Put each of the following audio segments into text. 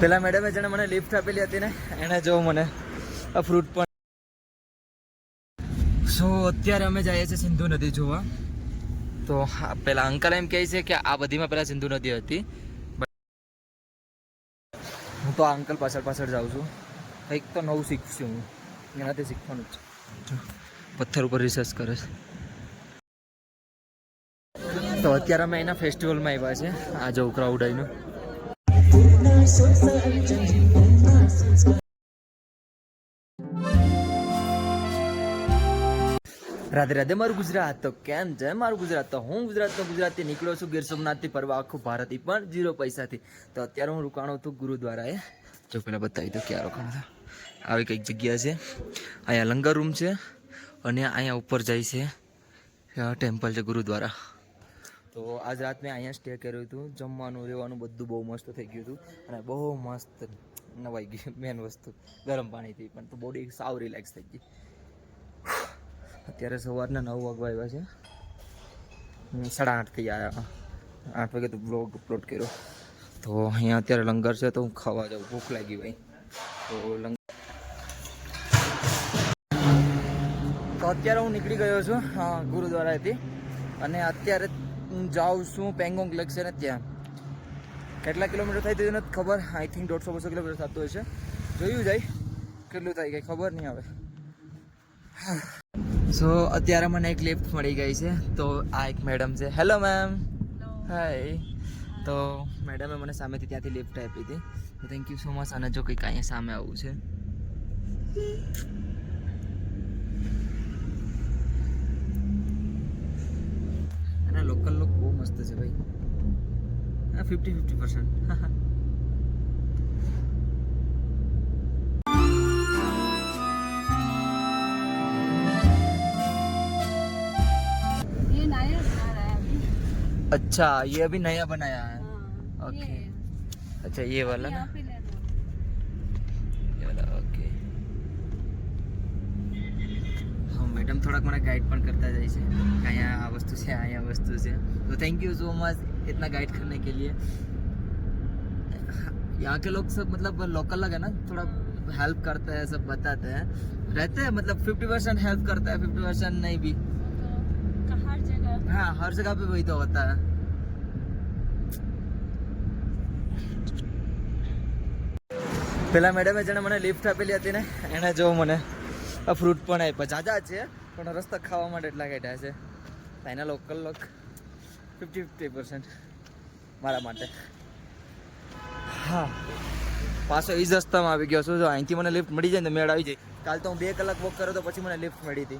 પેલા મેડમે જેણે મને લિફ્ટ આપેલી હતી ને, એણે જો મને ફ્રૂટ પણ સો અત્યારે અમે જઈએ છીએ સિંધુ નદી જોવા. તો પેલા અંકલ એમ કહે છે કે આ બધીમાં પેલા સિંધુ નદી હતી. હું તો અંકલ પાછળ પાછળ જાઉં છું. કંઈક તો નવું શીખશું હું. એનાથી શીખવાનું જ. પથ્થર ઉપર રિસર્ચ કરે છે. તો અત્યારે અમે એના ફેસ્ટિવલમાં આવ્યા છે આ જો ક્રાઉડ આવીનું રાધે રાધે મારું ગુજરાત. તો કેમ છે મારું ગુજરાત? તો હું ગુજરાતનો ગુજરાતથી નીકળ્યો છું. ગીર સોમનાથથી ફરવા આખું ભારતથી, પણ ઝીરો પૈસાથી. તો અત્યારે હું રોકાણો હતું ગુરુદ્વારાએ. જો પેલા બતાવી દો ક્યાં રોકાણો હતા આવી કંઈક જગ્યા છે. અહીંયા લંગર રૂમ છે અને અહીંયા ઉપર જાય છે. ટેમ્પલ છે ગુરુદ્વારા. તો આજ રાત મેં અહીંયા સ્ટે કર્યું હતું. જમવાનું, રહેવાનું બધું બહુ મસ્ત થઈ ગયું હતું. અને બહુ મસ્ત નવાઈ ગઈ મેન વસ્તુ. ગરમ પાણીથી પણ તો બોડી સાવ રિલેક્સ થઈ ગઈ. અત્યારે સવારના નવ વાગવા આવ્યા છે. સાડા આઠ થઈ આવ્યા આઠ વાગે તો બ્લોગ અપલોડ કર્યો. તો અહીંયા અત્યારે લંગર છે તો હું ખાવા જાઉં. ભૂખ લાગી ભાઈ. તો લંગર તો અત્યારે હું નીકળી ગયો છું ગુરુદ્વારાથી અને અત્યારે હું જાઉં છું પેંગોંગ લેક છે ને ત્યાં. કેટલા કિલોમીટર થાય તે નથી ખબર. આઈ થિંક દોઢસો બસો કિલોમીટર થતું હશે. જોયું જાય. કેટલું થાય કંઈ ખબર નહીં આવે સો અત્યારે મને એક લિફ્ટ મળી ગઈ છે. તો આ એક મેડમ છે. હેલો મેમ હાય તો મેડમે મને સામેથી ત્યાંથી લિફ્ટ આપી હતી. તો થેન્ક યુ સો મચ અને જો કંઈક અહીંયા સામે આવવું છે. અને લોકલ લોક બહુ મસ્ત છે ભાઈ હા ફિફ્ટી ફિફ્ટી પર્સન્ટ ये नया बना रहा है अभी अच्छा ये अभी नया बनाया है हाँ, ओके ये अच्छा ये वाला ना મેડમ થોડાક મને ગાઈડ પણ કરતા જાય છે કે અહીંયા આ વસ્તુ છે અહીંયા વસ્તુ છે તો थैंक यू सो मच इतना गाइड करने के लिए यहाँ के लोग सब मतलब लोकल लग है ना थोड़ा हेल्प करते हैं सब बताते हैं रहते हैं मतलब फिफ्टी परसेंट हेल्प करता है फिफ्टी परसेंट नहीं भी तो हर जगह हाँ हर जगह पे वही तो होता है પેલા મેડમે જેણે મને લિફ્ટ આપેલી હતી ને એણે જો મને ફ્રૂટ પણ આપ્યા. જાજા છે, પણ રસ્તા ખાવા માટે એટલા કાઢ્યા છે. એના લોકલ લોક ફિફ્ટી ફિફ્ટી પર્સન્ટ મારા માટે. હા. પાછો એ જ રસ્તામાં આવી ગયો છું. જો અહીંથી મને લિફ્ટ મળી જાય ને મેળ આવી જાય. કાલ તો હું બે કલાક વોક કર્યો તો પછી મને લિફ્ટ મળી હતી.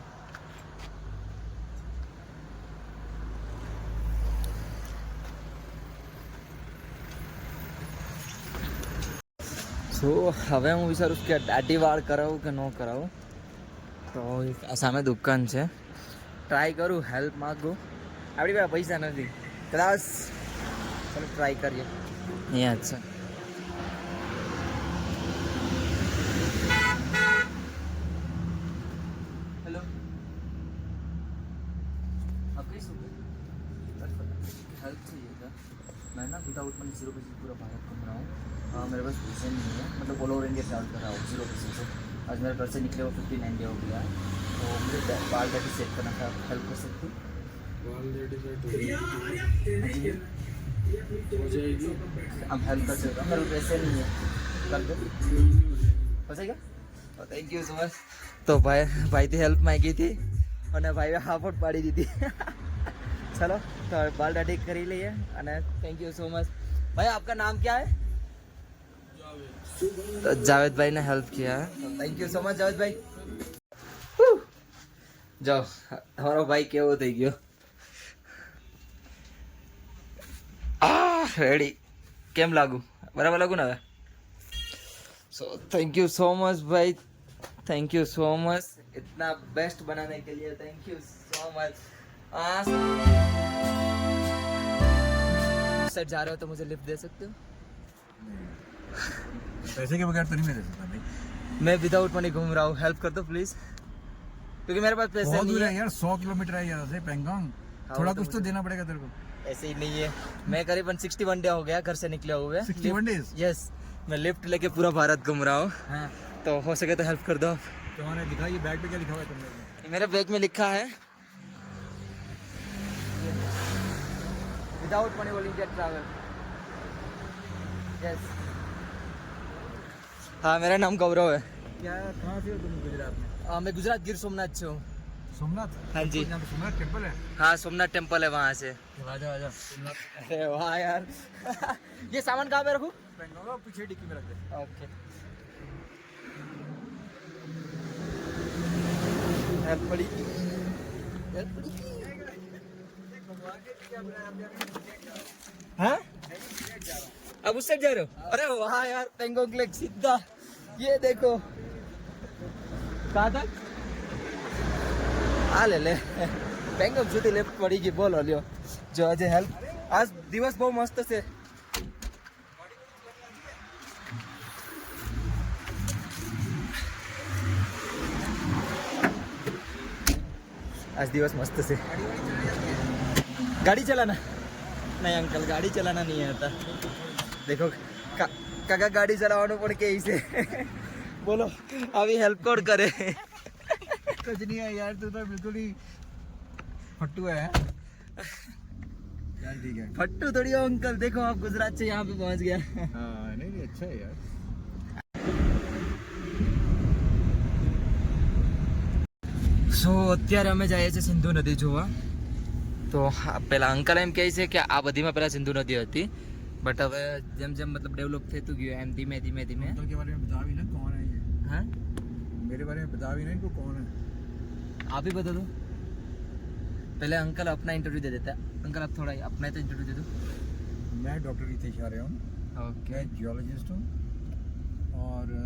સો હવે હું વિચારું કે દાઢી વાળ કરાવું કે ન કરાવું. તો આ સામે દુકાન છે ટ્રાય કરું હેલ્પ માગું આપણી પાસે પૈસા નથી કદાચ ચાલો ટ્રાય કરીએ અહીંયા જ છે हेलो आप कैसे हो हेल्प चाहिए था मैं ना विदाउट मनी जीरो पैसे पूरा भारत घूम रहा हूँ हाँ मेरे पास पैसे नहीं है मतलब ऑल ओवर इंडिया ट्रैवल कर रहा हूँ जीरो पैसे से आज मेरे घर से निकले हुए फिफ्टी नाइन डे हो गया है तो मुझे बै- बाल दाढ़ी सेट करना था हेल्प कर सकती हम हेल्प कर सकते हैं मेरे पास पैसे नहीं है कर दो हो जाएगा થેન્ક યુ સો મચ તો ભાઈ ભાઈથી હેલ્પ માંગી હતી અને ભાઈએ હા પણ પાડી દીધી ચલો તો હવે બાલ દાઢી કરી લઈએ અને થેન્ક યુ સો મચ भाई आपका नाम क्या है तो जावेद भाई ने हेल्प किया है तो thank you so much Javed भाई Woo! જાઓ તમારો ભાઈ કેવો થઈ ગયો આ રેડી કેમ લાગુ બરાબર લાગુ ને હવે so thank you so much भाई थैंक यू सो मच इतना बेस्ट बनाने के लिए thank you so much sir जा रहे हो तो मुझे लिफ्ट दे सकते हो पैसे के बगैर तो नहीं मैं दे सकता भाई। मैं विदाउट मनी घूम रहा हूँ। हेल्प कर दो प्लीज़ क्योंकि मेरे पास पैसे बहुत नहीं दूर है यार सौ किलोमीटर है यहाँ से पेंगोंग हाँ, थोड़ा तो कुछ तो देना पड़ेगा तेरे को। ऐसे ही नहीं है। मैं करीबन 61 डे हो गया घर से निकले हुए। 61 days? यस मैं लिफ्ट लेके पूरा भारत घूम रहा हूँ। हाँ। तो हो सके तो हेल्प कर दो। तुम्हारे दिखाइए बैग पे क्या लिखा हुआ है तुमने? मेरे बैग में लिखा है। Without money all India travel yes हाँ मेरा नाम गौरव है। क्या कहाँ से हो तुम गुजरात में? आ, मैं गुजरात गिर सोमनाथ से हूँ। सोमनाथ? हाँ जी। सोमनाथ टेंपल है? हाँ सोमनाथ टेंपल है वहाँ से। आजा आजा अरे वाह यार। ये सामान कहाँ पे रखूँ? पीछे डिक्की में रख दे। ओके। एप्पली हाँ? अब उस साइड जा रहे हो अरे वाह यार पेंगोंग लेक सीधा ये देखो कहाँ तक આ લે લે બેંગોક સુધી લેફ્ટ પડી ગઈ બોલો લ્યો જો આજે હેલ્પ આજ દિવસ બહુ મસ્ત છે आज दिवस मस्त से गाड़ी चलाना नहीं अंकल गाड़ी चलाना नहीं आता देखो का, કાકા ગાડી ચલાવવાનું પણ કે છે બોલો આવી હેલ્પ કોણ કરે कुछ नहीं है यार तू तो बिल्कुल ही फट्टू है चल ठीक है फट्टू थोड़ी हो अंकल देखो आप गुजरात से यहाँ पे पहुँच गया हाँ नहीं नहीं अच्छा है यार સો અત્યારે અમે જઈએ છીએ સિંધુ નદી જોવા તો હા, પેલા અંકલ એમ કહે છે કે આ બધીમાં પેલા સિંધુ નદી હતી બટ હવે જેમ જેમ મતલબ ડેવલપ થતું ગયું એમ ધીમે ધીમે ધીમે अंकल के बारे में बता भी ना कौन है ये હા मेरे बारे में बता भी ना इनको कौन है आप ही बता दो पहले अंकल अपना इंटरव्यू दे देता अंकल आप थोड़ा अपना तो इंटरव्यू दे दो मैं डॉक्टर रितेश आर्य हूँ ओके मैं जियोलॉजिस्ट हूँ और अ,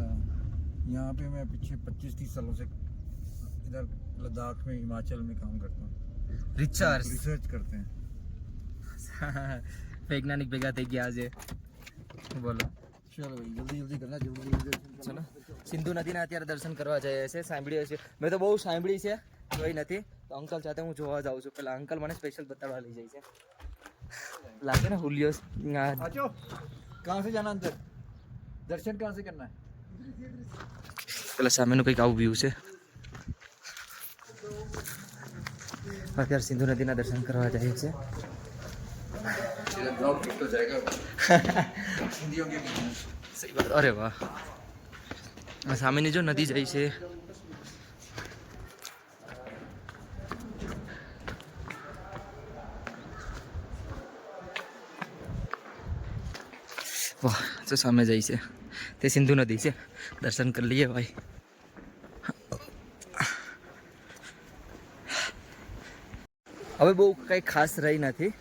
यहाँ पे मैं पिछले 25-30 सालों से इधर लद्दाख में हिमाचल में काम करता हूँ रिसर्च रिसर्च करते हैं વૈજ્ઞાનિક ભેગા થઈ ગયા આજે બોલો. ચલો ભાઈ જલ્દી જલ્દી કરના જલ્દી ચલો. સિંધુ નદીના અત્યારે દર્શન કરવા જઈએ છે સાંભળીએ છે મેં તો બહુ સાંભળી છે જોઈ નથી. તો અંકલ સાથે હું જોવા જાઉં છું. પેલા અંકલ મને સ્પેશિયલ બતાવવા લઈ જાય છે. લાગે ને હુલિયો કહાં સે જાના અંદર? દર્શન કહાં સે કરના પેલા સામેનું કંઈક આવું વ્યૂ છે. અત્યારે સિંધુ નદીના દર્શન કરવા જાય છે છે ब्लॉग ठीक तो जाएगा हिंदियों के बीच में સહી વાત અરે વાહ આ સામેની જો નદી જાય છે વાહ જો સામે જાય છે તે સિંધુ નદી છે દર્શન કરી લઈએ ભાઈ હવે બહુ કંઈ ખાસ રહી નથી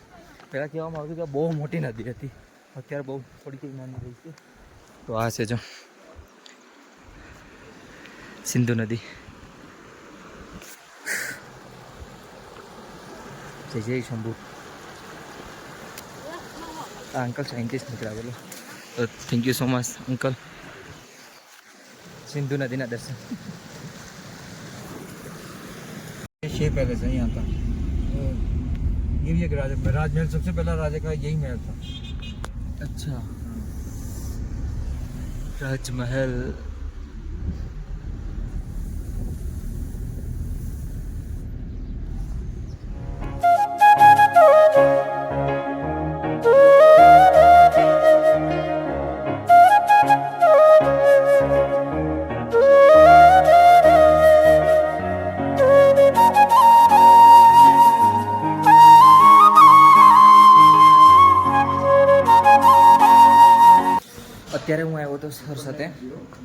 પહેલાં કહેવામાં આવતું કે બહુ મોટી નદી હતી. અત્યારે બહુ થોડીક નાની રહી છે. તો આ છે જો સિંધુ નદી. જય જય શંભુ. આ અંકલ સાયન્ટિસ્ટ નીકળાવેલો તો thank you so much uncle Sindhu નદીના દર્શન. શેર છે અહીંયા હતા. गिरी है राजा राजमहल सबसे पहला राजा का यही महल था अच्छा राजमहल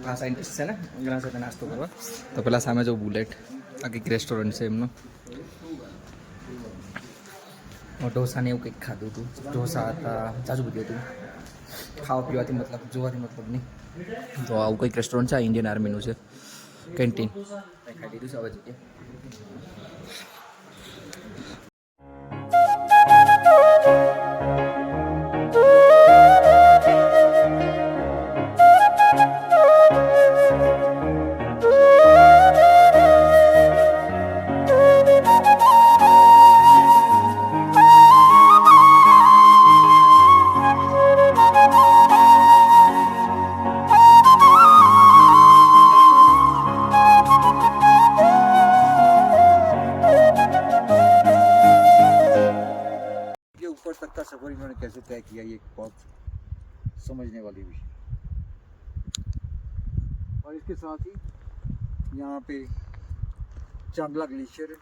આ સાયન્ટિસ્ટ છે ને? એના સાથે નાસ્તો કરવા તો પેલા સામે જો બુલેટ આ કંઈક રેસ્ટોરન્ટ છે એમનું. ઢોસાને એવું કંઈક ખાધું હતું. ઢોસા હતા જાજુ બધું હતું. ખાવા પીવાથી મતલબ જોવાથી મતલબ નહીં. તો આવું કંઈક રેસ્ટોરન્ટ છે આ ઇન્ડિયન આર્મીનું છે. કેન્ટીન ખાઈ લીધું છે હવે જગ્યા चांगला ग्लेशियर है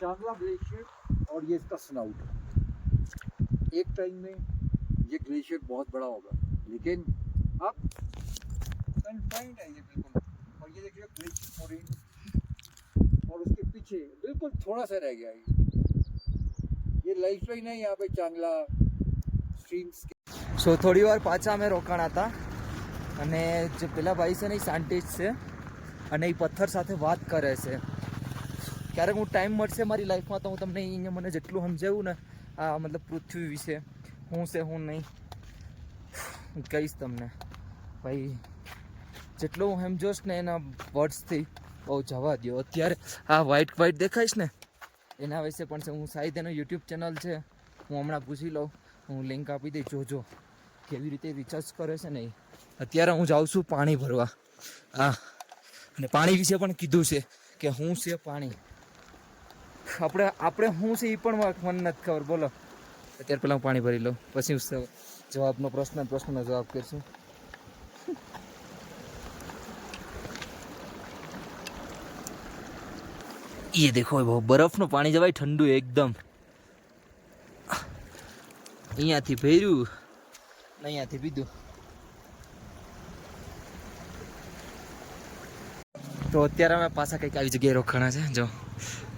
चांगला ग्लेशियर और ये इसका स्नाउट एक टाइम में ये ग्लेशियर बहुत बड़ा होगा लेकिन अब कन्फाइंड है ये बिल्कुल और ये देखिए ग्लेशियर मोरेन और उसके पीछे बिल्कुल थोड़ा सा रह गया ये ये लाइफ लाइन है यहाँ पे चांगला स्ट्रीम्स સો થોડી વાર પાછા અમે રોકાણા હતા અને જે પેલા ભાઈ છે ને એ સાયન્ટિસ્ટ છે અને એ પથ્થર સાથે વાત કરે છે. ક્યારેક હું ટાઈમ મળશે મારી લાઈફમાં તો હું તમને અહીંયા મને જેટલું સમજાવું ને, આ મતલબ પૃથ્વી વિશે, હું છે, હું નહીં. કહીશ તમને. ભાઈ, જેટલું હું સમજોશ ને એના વર્ડ્સથી બહુ જવા દો અત્યારે આ વ્હાઈટ વ્હાઈટ દેખાઈશ ને, એના વિશે પણ છે. હું સાહિદ એનો યુટ્યુબ ચેનલ છે. હું હમણાં પૂછી લઉં. હું લિંક આપી દઈ જોજો કેવી રીતે રિચાર્જ કરે છે ને અત્યારે હું જાઉં છું પાણી ભરવા. હા અને પાણી વિશે પણ કીધું છે કે શું છે પાણી આપણે આપણે શું છે એ પણ મને નથી ખબર બોલો અત્યારે પહેલાં હું પાણી ભરી લઉં પછી હું સ- જવાબનો પ્રશ્ન પ્રશ્નનો જવાબ કરશું ये देखो બહુ બરફનું પાણી જવાય ઠંડુ એકદમ અહીંયાથી ભર્યું ને અહીંયાથી પીધું તો અત્યારે અમે પાછા કંઈક આવી જગ્યાએ રોકાણા છે, જો.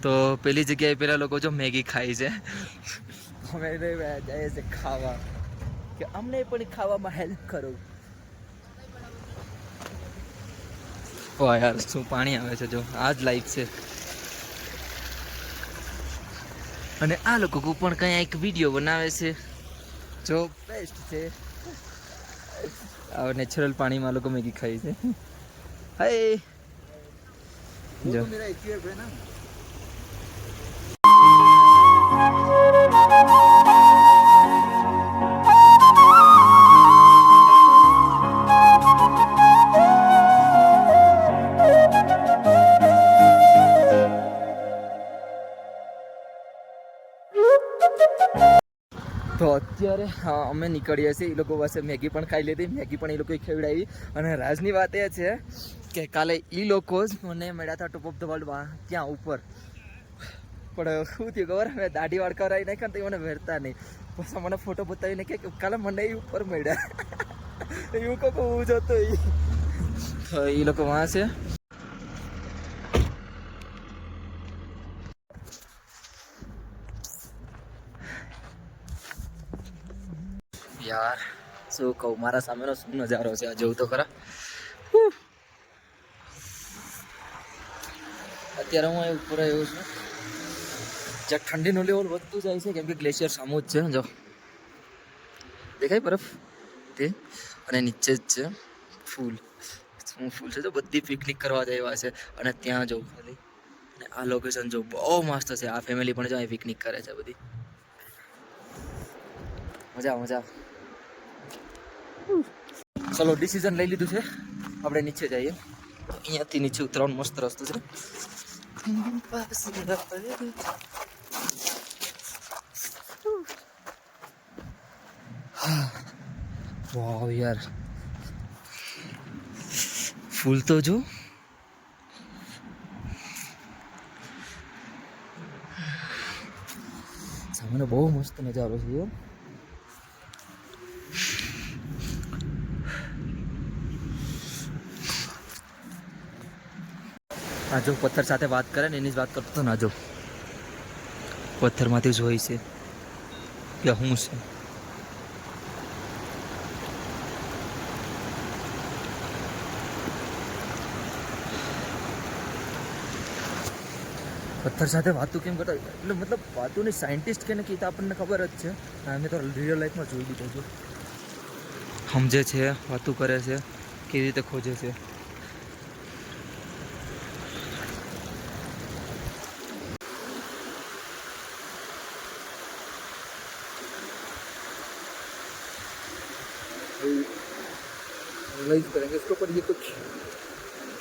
તો પેલી જગ્યાએ પેલા લોકો જો મેગી ખાય છે. અમે જઈએ છે ખાવા. કે અમને પણ ખાવામાં હેલ્પ કરો. વાહ યાર, શું પાણી આવે છે, જો. આ જ લાઈફ છે. અને આ લોકો પણ કંઈ એક વીડિયો બનાવે છે. જો બેસ્ટ છે. આ નેચરલ પાણીમાં લોકો મેગી ખાય છે. હાય जो तो मेरा एक है ना તો અત્યારે હા, અમે નીકળીએ છીએ એ લોકો પાસે મેગી પણ ખાઈ લીધી મેગી પણ એ લોકોએ ખવડાવી અને રાજની વાત એ છે કે કાલે એ લોકો જ મને મળ્યા હતા ટોપ ઓફ ધ વર્લ્ડમાં ત્યાં ઉપર. પણ શું થયું ખબર? મેં દાઢી વાળ કરાવી નાખ્યા તો મને વેરતા નહીં. પછી મને ફોટો બતાવીને કે કાલે મને એ ઉપર મળ્યા. એવું કહું હું જતો એ લોકો વાં છે. યાર, શું કહું? મારા સામેનો શું નજારો છે? આ જોઉં તો ખરા. અત્યારે હું અહીં ઉપર આવ્યો છું. જ્યાં ઠંડીનું લેવલ વધતું જાય છે, કેમ કે ગ્લેશિયર સામું જ છે જો. દેખાય બરફ? તે? અને નીચે જ છે ફૂલ. શું ફૂલ છે તો બધી પિકનિક કરવા જેવા છે. અને ત્યાં જવું ખાલી. અને આ લોકેશન જો બહુ મસ્ત છે. આ ફેમિલી પણ જો અહીં પિકનિક કરે છે બધી. મજા મજા. ચલો ડિસિઝન લઈ લીધું છે. આપણે નીચે જઈએ. અહીંયાથી નીચે ઉતરવાનો મસ્ત રસ્તો છે. વાવ યાર. ફૂલ તો જો. સામે બહુ મસ્ત નજારો છે યાર આ જો પથ્થર સાથે વાત કરે ને એની જ વાત કરતો હતો આજો જો પથ્થરમાંથી જોઈ છે કે હું છે. પથ્થર સાથે વાતું કેમ કરતા એટલે મતલબ વાતોની સાયન્ટિસ્ટ કે નક્કી આપણને ખબર જ છે. અમે તો રિયલ લાઈફમાં જોઈ લીધો છું. સમજે છે, વાતું કરે છે, કેવી રીતે ખોજે છે. एनालाइज करेंगे इसके ऊपर ये कुछ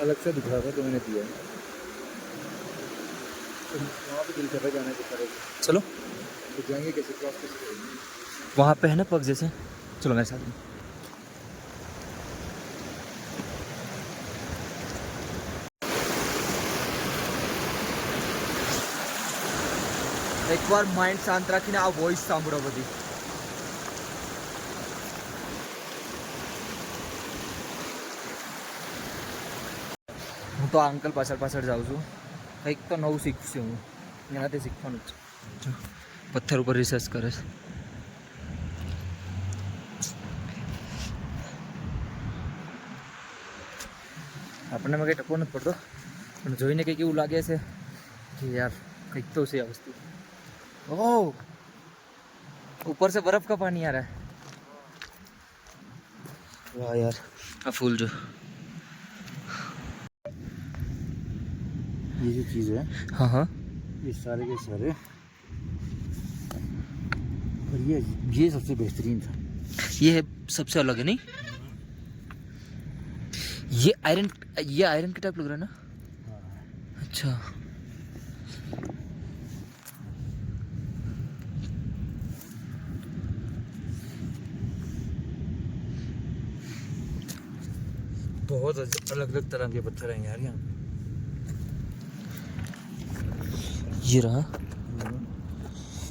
अलग से दिख रहा था तो मैंने दिया तो वहाँ पे दिल कर रहा है जाने के तरह ચલો तो जाएंगे कैसे क्रॉस कैसे करेंगे वहाँ पे है ना पग जैसे चलो मेरे साथ में એકવાર માઇન્ડ શાંત રાખીને આ વોઇસ સાંભળો બધી તો આ અંકલ પાછળ પાછળ જાઉં છું. કંઈક તો નવું શીખશું હું. એનાથી શીખવાનું જ. છે પથ્થર ઉપર રિસર્ચ કરે છે. આપણને કંઈ ટકો નથી પડતો. પણ જોઈને કંઈક એવું લાગે છે કે યાર, કંઈક તો છે આ વસ્તુ. ઓ! ઉપર છે બરફ કા યાર. વાહ યાર. આ ફૂલ જો. ये जो चीज़ है हाँ हाँ। ये सारे के सारे। और ये ये सबसे बेहतरीन था। ये है सबसे अलग है नहीं? ये आयरन ये आयरन के टाइप लग रहा है ना? अच्छा। बहुत अलग अलग तरह के पत्थर हैं यार यहाँ। ये रहा।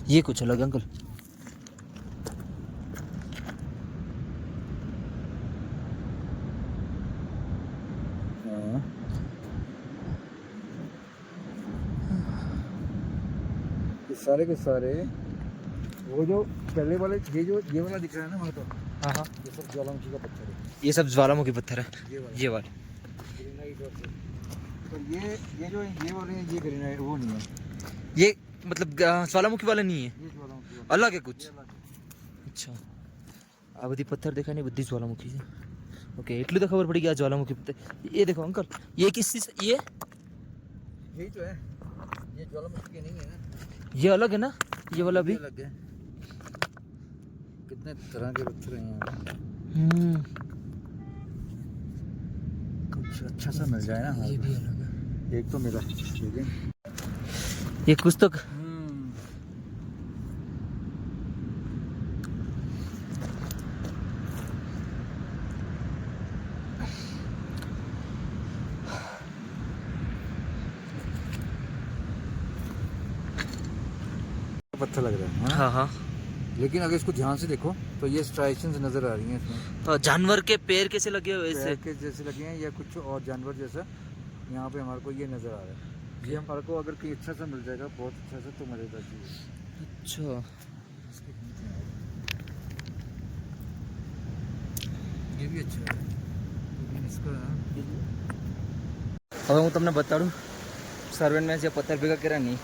ये कुछ अलग अंकल। सारे के सारे वो जो पहले वाले ये जो ये वाला दिख रहा है ना वहाँ तो? हाँ हाँ। ये सब ज्वालामुखी का पत्थर है। ये सब ज्वालामुखी पत्थर है। ये वाला। ये वाले। तो ये ये जो ये वाले ये ग्रेनाइट वो नहीं है। मतलब अ, ज्वालामुखी वाला नहीं है ये ज्वालामुखी वाला अलग है कुछ ये अलग है। અચ્છા આ બધી પથ્થર દેખાય ને એ બધી જ્વાલામુખી છે ઓકે એટલું તો ખબર પડી કે આ જ્વાલામુખી પથ્થર ये देखो अंकल ये किस चीज ये यही तो है ये ज्वालामुखी के नहीं है ना ये अलग है ना ये वाला भी ये अलग है कितने तरह के पत्थर हैं यहाँ पे। हम्म कुछ अच्छा सा मिल जाए ना ये भी अलग है एक तो मिला लेकिन ये कुछ तो है हाँ? हाँ हाँ लेकिन अगर इसको ध्यान से देखो तो ये स्ट्राइशंस नजर आ रही हैं इसमें तो जानवर के पैर कैसे लगे हुए पैर ऐसे के जैसे लगे हैं या कुछ और जानवर जैसा यहाँ पे हमारे को ये नजर आ रहा है ये हमारे को अगर कहीं अच्छा सा मिल जाएगा बहुत अच्छा सा तो मजेदार चीज़ है अच्छा ये भी अच्छा है लेकिन इसका હવે હું તમને બતાડું સર્વેન્ટને જે પથ્થર ભેગા કર્યા નહીં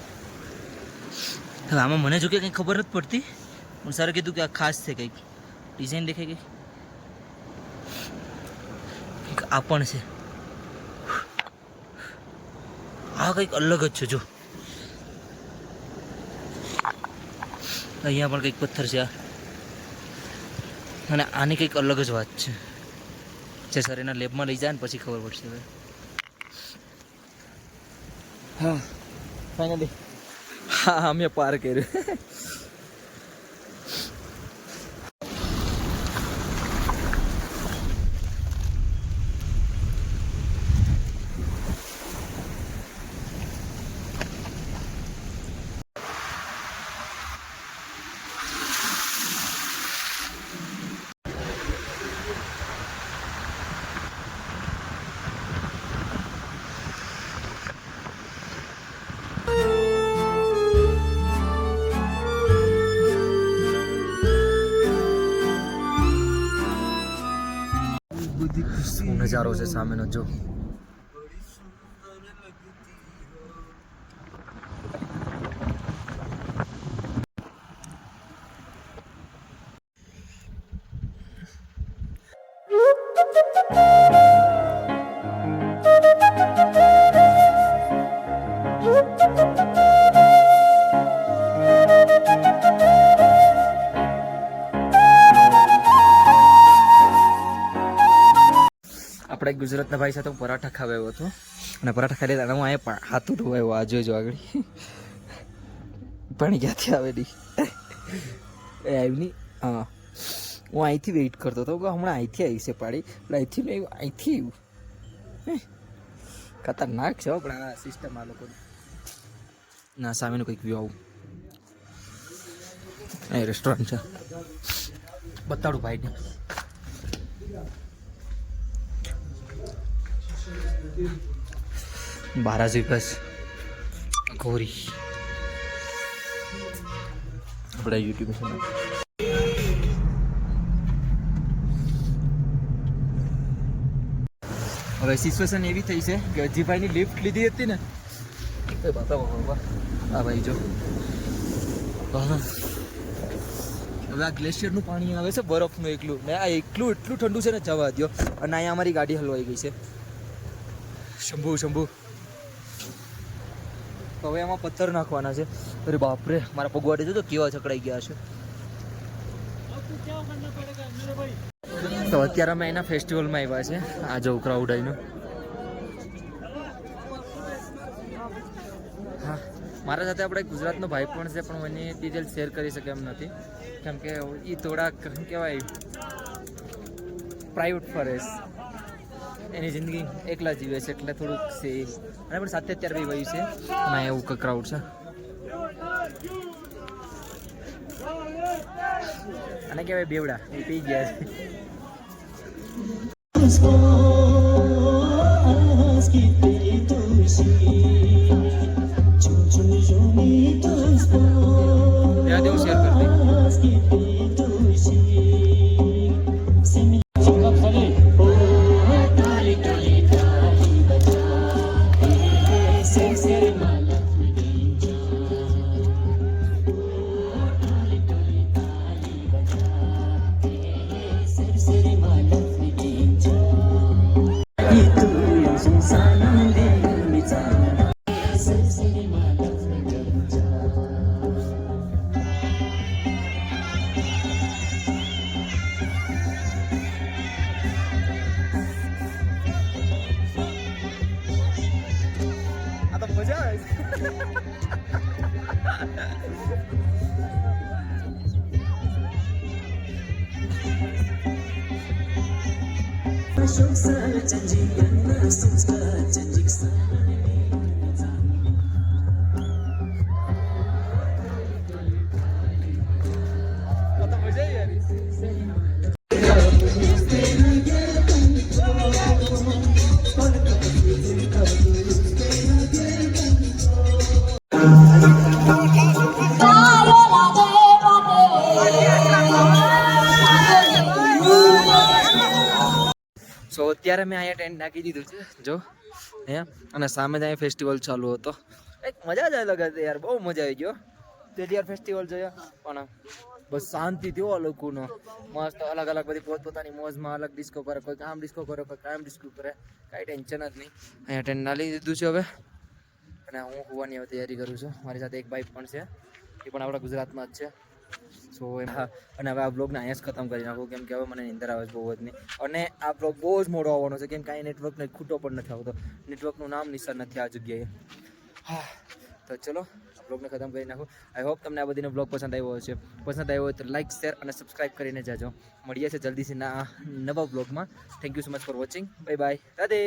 હવે આમાં મને જો કે કંઈ ખબર નથી પડતી. પણ સરે કીધું કે આ ખાસ છે કંઈક. ડિઝાઇન દેખાય કંઈ કંઈક આ પણ છે. આ કંઈક અલગ જ છે, જો. અહીંયા પણ કંઈક પથ્થર છે આ. અને આની કંઈક અલગ જ વાત છે. જે સર એના લેબમાં લઈ જાય ને પછી ખબર પડશે હવે. હા ફાઇનલી હા અમે પાર કર્યું. નજારો છે સામેનો જો ગુજરાતના ભાઈ સાથે હું પરાઠા ખાવા આવ્યો હતો. અને પરાઠા ખાઈ લેતા હું અહીંયા હાથું ધોવાયો આ જોઈજો આગળ. પાણી ક્યાંથી આવેલી એ આવ્યું હા. હું અહીંથી વેઇટ કરતો હતો. કે હમણાં અહીંથી આવી છે પાડી. પણ અહીંથી નહીં આવ્યું, અહીંથી આવ્યું. ખતરનાક છે પણ આ સિસ્ટમ આ લોકો ના, સામેનું કંઈક વ્યૂ આવું. એ રેસ્ટોરન્ટ છે. બતાડું ભાઈને. બારાજી બસ. ગોરી. આપણા યુટ્યુબ હવે સિચ્યુએશન એવી થઈ છે કે અજીભાઈની લિફ્ટ લીધી હતી ને. એ બતાવો હા ભાઈ જો. હવે આ ગ્લેશિયરનું પાણી આવે છે બરફનું એકલું. ને આ એકલું એટલું ઠંડુ છે ને જવા દો અને અહીંયા અમારી ગાડી હલવાઈ ગઈ છે. શંભુ શંભુ. હવે એમાં પથ્થર નાખવાના છે. અરે બાપરે, મારા પગવાડે જોતો કેવા છકડાઈ ગયા છે. તો અત્યારે અમે એના ફેસ્ટિવલમાં આવ્યા છે, આ જવું ક્રાઉડ આવીનું હા, મારા સાથે આપણે ગુજરાતનો ભાઈ પણ છે, પણ મને ડિટેલ શેર કરી શકે એમ નથી. કેમ કે એ થોડાક કહેવાય પ્રાઇવેટ ફરેશ એની જિંદગી એકલા જીવે છે, એટલે થોડુંક છે અને પણ સાથે અત્યારે બી વયું છે. અને એવું ક્રાઉડ છે. અને કહેવાય બેવડા, એ પી ગયા છે. તો મજા આવે છે આ મેં અહીંયા ટેન્ટ નાખી દીધું છે. જો, અહીંયા. અને સામે જ અહીંયા ફેસ્ટિવલ ચાલુ હતો. એક મજા જ અલગ હતી યાર, બહુ મજા આવી ગયો તે યાર ફેસ્ટિવલ જોયા. પણ બસ શાંતિ થયો લોકોનો. મસ્ત અલગ અલગ બધી પોતપોતાની મોજમાં અલગ ડિસ્કો કરે, કોઈ આમ ડિસ્કો કરે, કોઈ આમ ડિસ્કો કરે. કાંઈ ટેન્શન જ નહીં. અહીંયા ટેન્ટ નાલી દીધું છે હવે. અને હું હોવાની હવે તૈયારી કરું છું. મારી સાથે એક બાઈક પણ છે. એ પણ આપણા ગુજરાતમાં જ છે. સો અને હવે આ બ્લોગને અહીંયા જ ખતમ કરી નાખું, કેમ કે હવે મને નિંદર આવે છે બહુ જ નહીં. અને આ બ્લોગ બહુ જ મોડો આવવાનો છે, કેમ કે અહીં નેટવર્કને ખૂટો પણ નથી આવતો. નેટવર્કનું નામ નિશાન નથી આ જગ્યાએ. હા. તો ચલો બ્લોગને ખતમ કરી નાખું. આઈ હોપ તમને આ બધીનો બ્લોગ પસંદ આવ્યો હશે. પસંદ આવ્યો હોય તો લાઇક શેર અને સબસ્ક્રાઇબ કરીને જાજો. મળીએ છે જલ્દીથી ના નવા બ્લોગમાં thank you so much for watching bye bye Radhe.